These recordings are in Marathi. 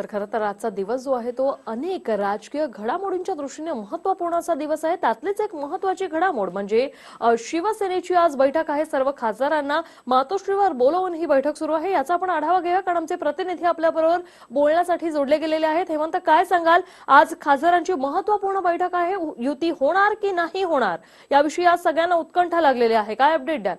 तर खरं तर आजचा दिवस जो आहे तो अनेक राजकीय घडामोडींच्या दृष्टीने महत्त्वपूर्ण असा दिवस आहे. त्यातलीच एक महत्वाची घडामोड म्हणजे शिवसेनेची आज बैठक आहे. सर्व खासदारांना मातोश्रीवर बोलवून ही बैठक सुरू आहे. याचा आपण आढावा घेऊया कारण आमचे प्रतिनिधी आपल्याबरोबर बोलण्यासाठी जोडले गेलेले आहेत. हेमंत काय सांगाल? आज खासदारांची महत्त्वपूर्ण बैठक आहे. युती होणार की नाही होणार? याविषयी आज सगळ्यांना उत्कंठा लागलेली आहे. काय अपडेट द्याल?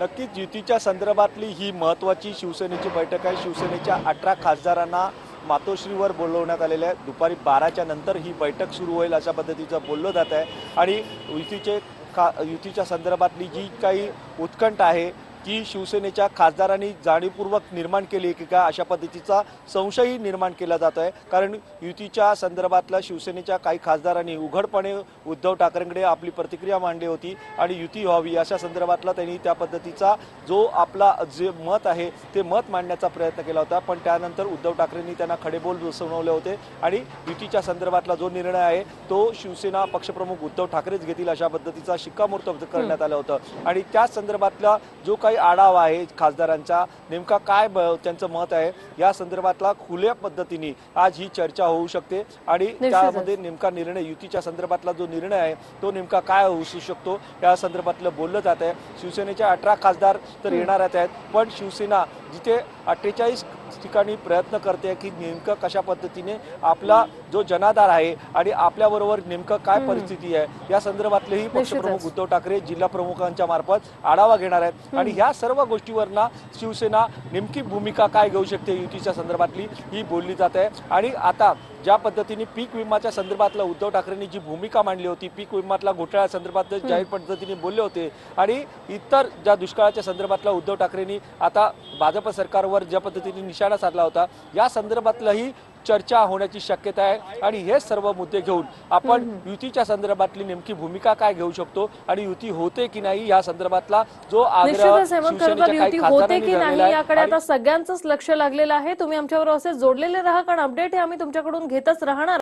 नक्कीच युतीच्या संदर्भातली ही महत्त्वाची शिवसेनेची बैठक आहे. शिवसेनेच्या अठरा खासदारांना मातोश्रीवर बोलवण्यात आलेले आहे. दुपारी बाराच्या नंतर ही बैठक सुरू होईल अशा पद्धतीचं बोललं जात आहे. आणि युतीचे खा युतीच्या संदर्भातली जी काही उत्कंठ आहे ती शिवसेनेच्या खासदारांनी जाणीवपूर्वक निर्माण केली की का अशा पद्धतीचा संशयही निर्माण केला जात आहे. कारण युतीच्या संदर्भातल्या शिवसेनेच्या काही खासदारांनी उघडपणे उद्धव ठाकरेंकडे आपली प्रतिक्रिया मांडली होती आणि युती व्हावी अशा संदर्भातला त्यांनी त्या पद्धतीचा जो आपला जे मत आहे ते मत मांडण्याचा प्रयत्न केला होता. पण त्यानंतर उद्धव ठाकरेंनी त्यांना खडेबोल सुनावले होते आणि युतीच्या संदर्भातला जो निर्णय आहे तो शिवसेना पक्षप्रमुख उद्धव ठाकरेच घेतील अशा पद्धतीचा शिक्कामोर्तब करण्यात आलं होतं. आणि त्या संदर्भातला जो काही आढावा आहे खासदारांचा नेमका काय त्यांचं मत आहे? या संदर्भातला खुल्या पद्धतीने आज ही चर्चा होऊ शकते. आणि त्यामध्ये नेमका निर्णय युतीच्या संदर्भातला जो निर्णय आहे तो नेमका काय होऊ शकतो? या संदर्भातलं बोललं जात आहे. शिवसेनेच्या अठरा खासदार तर येणारच आहेत. पण शिवसेना जिथे अठ्ठेचाळीस ठिकाणी प्रयत्न करते की नेमकं कशा पद्धतीने आपला जो जनाधार आहे आणि आपल्याबरोबर नेमकं काय परिस्थिती आहे या संदर्भातलेही पक्षप्रमुख उद्धव ठाकरे जिल्हा प्रमुखांच्या मार्फत आढावा घेणार आहेत. आणि ह्या सर्व गोष्टीवरना शिवसेना नेमकी भूमिका काय घेऊ शकते युतीच्या संदर्भातली ही बोलली जात आहे. आणि आता ज्या पद्धतीने पीक विमाच्या संदर्भातला उद्धव ठाकरेंनी जी भूमिका मांडली होती पीक विमातला घोटाळ्या संदर्भात जाहीर पद्धतीने बोलले होते आणि इतर ज्या दुष्काळाच्या संदर्भातला उद्धव ठाकरेंनी आता भाजप सरकारवर ज्या पद्धतीने निशाणा साधला होता या संदर्भातलंही चर्चा होण्याची शक्यता आहे. आणि हे सर्व मुद्दे घेऊन आपण युतीच्या संदर्भातली नेमकी भूमिका काय घेऊ शकतो आणि युती होते की नाही या संदर्भातला जो युती होते की नाही याकडे आता सगळ्यांचंच लक्ष लागलेलं आहे. तुम्ही आमच्याबरोबर असे जोडलेले राहा कारण अपडेट हे आम्ही तुमच्याकडून घेतच राहणार.